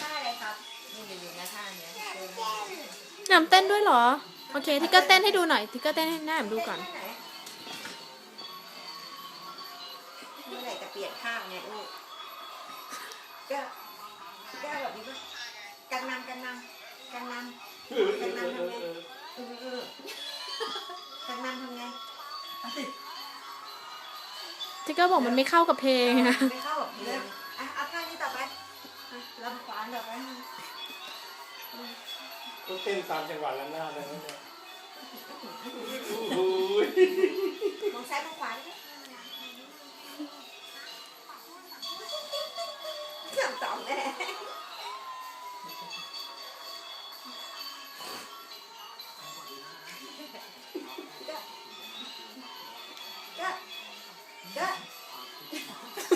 ท่าอะไรครับนี่ดูนะท่าเนี้ยแหนมเต้นด้วยเหรอ โอเคทิกเกอร์เต้นให้ดูหน่อยทิกเกอร์เต้นให้แหนมดูก่อนเไหเมื่อไหร่จะเปลี่ยนข้างเนี่ยลูกก็ก็แบบนี้ป่ะกันนำกันนำกันนำกันนำทำไงเออเออกันนำทำไงเอาสิทิกเกอร์บอกมันไม่เข้ากับเพลงอะไม่เข้ากับเพลง ลำขวานต่อไป ต้องเต้นตามจังหวะละหน้าดเลยนะเนี่ยโอ้ย มองซ้ายมองขวาดิเกือบตอบแน่ก็ก็ก็